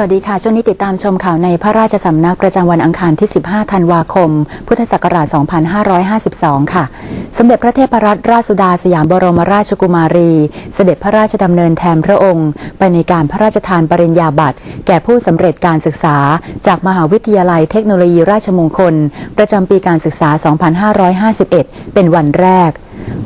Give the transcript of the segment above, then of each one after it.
สวัสดีค่ะ ช่วงนี้ติดตามชมข่าวในพระราชสำนักประจำวันอังคารที่ 15 ธันวาคม พุทธศักราช 2552 ค่ะ สมเด็จพระเทพรัตนราชสุดาสยามบรมราชกุมารี เสด็จพระราชดำเนินแทนพระองค์ ไปในการพระราชทานปริญญาบัตร แก่ผู้สำเร็จการศึกษา จากมหาวิทยาลัยเทคโนโลยีราชมงคล ประจำปีการศึกษา 2551 เป็นวันแรก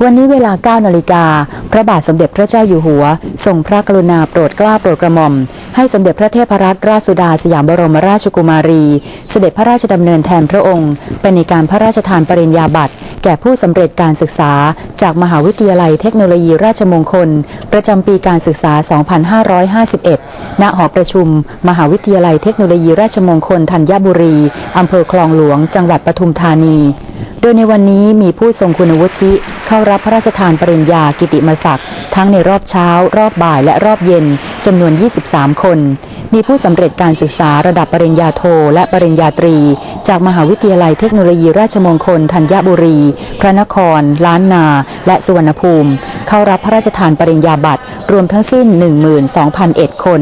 วันนี้เวลา 9 นาฬิกา พระบาทสมเด็จพระเจ้าอยู่หัว ทรงพระกรุณาโปรดเกล้าโปรดกระหม่อม ให้สมเด็จพระเทพรัตนราชสุดาสยามบรมราชกุมารี เสด็จพระราชดำเนินแทนพระองค์ไปในการพระราชทานปริญญาบัตร แก่ผู้สำเร็จการศึกษา จากมหาวิทยาลัยเทคโนโลยีราชมงคล ประจำปีการศึกษา 2551 ณ หอประชุม มหาวิทยาลัยเทคโนโลยีราชมงคลธัญบุรีอำเภอคลองหลวง จังหวัดปทุมธานี โดยในวันนี้มีผู้ทรงคุณวุฒิเข้ารับพระราชทานปริญญากิติมศักดิ์ทั้งในรอบเช้า รอบบ่ายและรอบเย็นจำนวน 23 คน มีผู้สำเร็จการศึกษาระดับปริญญาโทและปริญญาตรี จากมหาวิทยาลัยเทคโนโลยีราชมงคลธัญบุรี พระนคร ล้านนา และสุวรรณภูมิ เข้ารับพระราชทานปริญญาบัตรรวมทั้งสิ้น 12,001 คน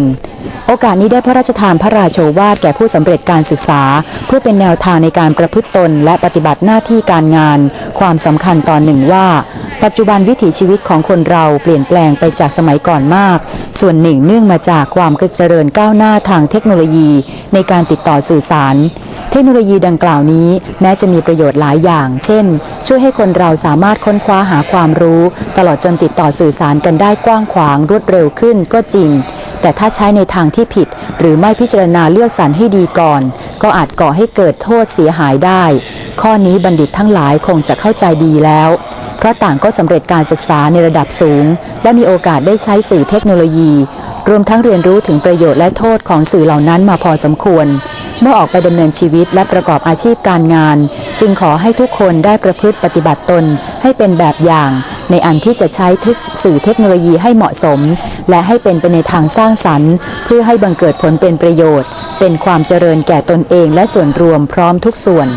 โอกาสนี้ได้พระราชทานพระราโชวาทแก่ผู้สำเร็จการศึกษา เพื่อเป็นแนวทางในการประพฤติตนและปฏิบัติหน้าที่การงาน ความสำคัญตอนหนึ่งว่า ปัจจุบันวิถีชีวิตของคนเราเปลี่ยนแปลงไปจากสมัยก่อนมาก ส่วนหนึ่งเนื่องมาจากความเจริญก้าวหน้าทางเทคโนโลยี ในการติดต่อสื่อสาร เทคโนโลยีดังกล่าวนี้ แม้จะมีประโยชน์หลายอย่าง เช่น ช่วยให้คนเราสามารถค้นคว้าหาความรู้ ตลอดจนติดต่อสื่อสารกันได้กว้างขวางรวดเร็วขึ้นก็จริง แต่ถ้าใช้ในทางที่ผิด หรือไม่พิจารณาเลือกสรรให้ดีก่อน ก็อาจก่อให้เกิดโทษเสียหายได้ ข้อนี้บัณฑิตทั้งหลายคงจะเข้าใจดีแล้ว เพราะต่างก็สำเร็จการศึกษาในระดับสูง และมีโอกาสได้ใช้สื่อเทคโนโลยี รวมทั้งเรียนรู้ถึงประโยชน์และโทษของสื่อเหล่านั้นมาพอสมควร เมื่อออกไปดำเนินชีวิตและประกอบอาชีพการงาน จึงขอให้ทุกคนได้ประพฤติปฏิบัติตนให้เป็นแบบอย่าง ในอันที่จะใช้สื่อเทคโนโลยีให้เหมาะสม และให้เป็นไปในทางสร้างสรรค์ เพื่อให้บังเกิดผลเป็นประโยชน์ เป็นความเจริญแก่ตนเองและส่วนรวมพร้อมทุกส่วน